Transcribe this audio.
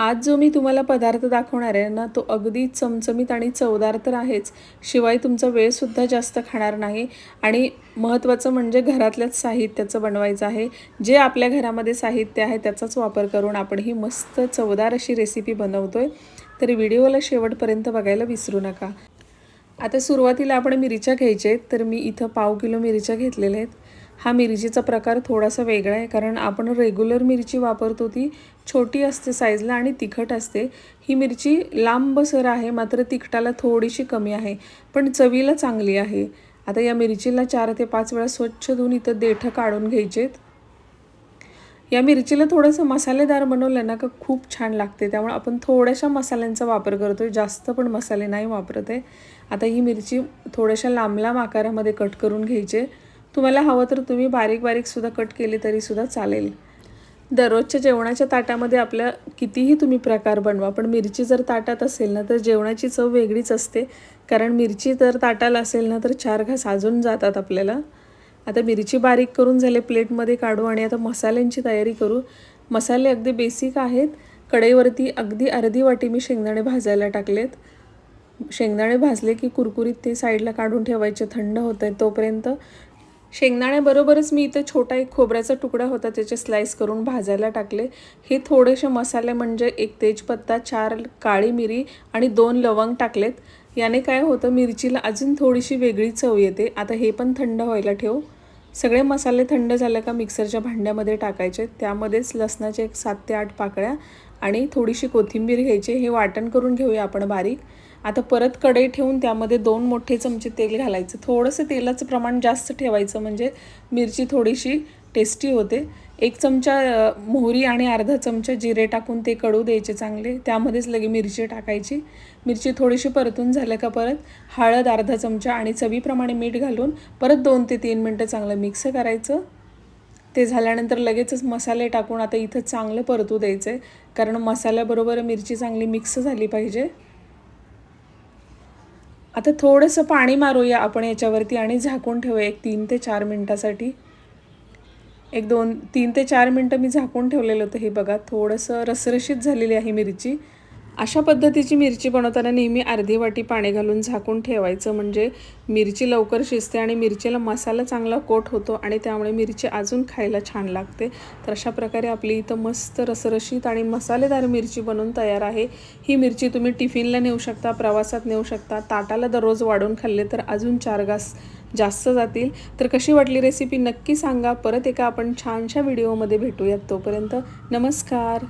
आज जो मी तुम्हाला पदार्थ दाखवणार आहे ना तो अगदी चमचमीत आणि चवदार तर आहेच. शिवाय तुमचा वेळसुद्धा जास्त खाणार नाही. आणि महत्त्वाचं म्हणजे घरातल्याच साहित्याचं बनवायचं आहे. जे आपल्या घरामध्ये साहित्य आहे त्याचाच वापर करून आपण ही मस्त चवदार अशी रेसिपी बनवतो आहे तर व्हिडिओला शेवटपर्यंत बघायला विसरू नका. आता सुरुवातीला आपण मिरच्या घ्यायच्या आहेत. तर मी इथं पाव किलो मिरच्या घेतलेल्या आहेत. हा मिरचीचा प्रकार थोडासा वेगळा आहे कारण आपण रेग्युलर मिरची वापरतो ती छोटी असते साईजला आणि तिखट असते. ही मिरची लांबसर आहे मात्र तिखटाला थोडीशी कमी आहे पण चवीला चांगली आहे. आता या मिरचीला चार ते पाच वेळा स्वच्छ धुवून इथं देठं काढून घ्यायचेत. या मिरचीला थोडंसं मसालेदार बनवलं ना का खूप छान लागते त्यामुळे आपण थोड्याशा मसाल्यांचा वापर करतो आहे जास्त पण मसाले नाही वापरत आहे. आता ही मिरची थोड्याशा लांब लांब आकारामध्ये कट करून घ्यायचे. तुम्हाला हवं तर तुम्ही बारीक बारीकसुद्धा कट केले तरीसुद्धा चालेल. दररोजच्या जेवणाच्या ताटामध्ये आपल्या कितीही तुम्ही प्रकार बनवा पण मिरची जर ताटात असेल ना तर जेवणाची चव वेगळीच असते. कारण मिरची जर ताटाला असेल ना तर चार घास अजून जातात आपल्याला. आता मिरची बारीक करून झाले प्लेटमध्ये काढू आणि आता मसाल्यांची तयारी करू. मसाले अगदी बेसिक आहेत. कढईवरती अगदी अर्धी वाटी मी शेंगदाणे भाजायला टाकलेत. शेंगदाणे भाजले की कुरकुरीत ते साईडला काढून ठेवायचे थंड होत आहे तोपर्यंत. शेंगदाण्याबरोबरच मी इथं छोटा एक खोबऱ्याचा तुकडा होता त्याचे स्लाईस करून भाजायला टाकले. हे थोडेसे मसाले म्हणजे एक तेजपत्ता चार काळी मिरी आणि दोन लवंग टाकलेत. याने काय होतं मिरचीला अजून थोडीशी वेगळी चव येते. आता हे पण थंड व्हायला ठेव. सगळे मसाले थंड झाले का मिक्सरच्या भांड्यामध्ये टाकायचे. त्यामध्येच लसणाचे एक सात ते आठ पाकळ्या आणि थोडीशी कोथिंबीर घ्यायची. हे वाटण करून घेऊया आपण बारीक. आता परत कढई ठेवून त्यामध्ये दोन मोठे चमचे तेल घालायचं. थोडंसं तेलाचं प्रमाण जास्त ठेवायचं म्हणजे मिरची थोडीशी टेस्टी होते. एक चमचा मोहरी आणि अर्धा चमचा जिरे टाकून ते कडू द्यायचे चांगले. त्यामध्येच लगे मिरची टाकायची. मिरची थोडीशी परतून झालं का परत हळद अर्धा चमचा आणि चवीप्रमाणे मीठ घालून परत दोन ते तीन मिनटं चांगलं मिक्स करायचं. ते झाल्यानंतर लगेचच मसाले टाकून आता इथं चांगलं परतू द्यायचं आहे कारण मसाल्याबरोबर मिरची चांगली मिक्स झाली पाहिजे. आता थोडंसं पाणी मारूया आपण याच्यावरती आणि झाकून ठेवूया एक तीन ते चार मिनटासाठी. एक दोन तीन ते चार मिनटं मी झाकून ठेवलेलं होतं हे बघा. थोडंसं रसरशीत झालेली आहे मिरची. अशा पद्धतीची मिरची बनवताना नेहमी अर्धी वाटी पाणी घालून झाकून ठेवायचं. म्हणजे मिरची लवकर शिजते आणि मिरचीला मसाला चांगला कोट होतो आणि त्यामुळे मिरची अजून खायला छान लागते. तर अशा प्रकारे आपली इथं मस्त रसरशीत आणि मसालेदार मिरची बनवून तयार आहे. ही मिरची तुम्ही टिफिनला नेऊ शकता प्रवासात नेऊ शकता ताटाला दररोज वाढून खाल्ले तर अजून चार घास जास्त जातील. तर कशी वाटली रेसिपी नक्की सांगा. परत एका आपण छानशा व्हिडिओमध्ये भेटूयात तोपर्यंत नमस्कार.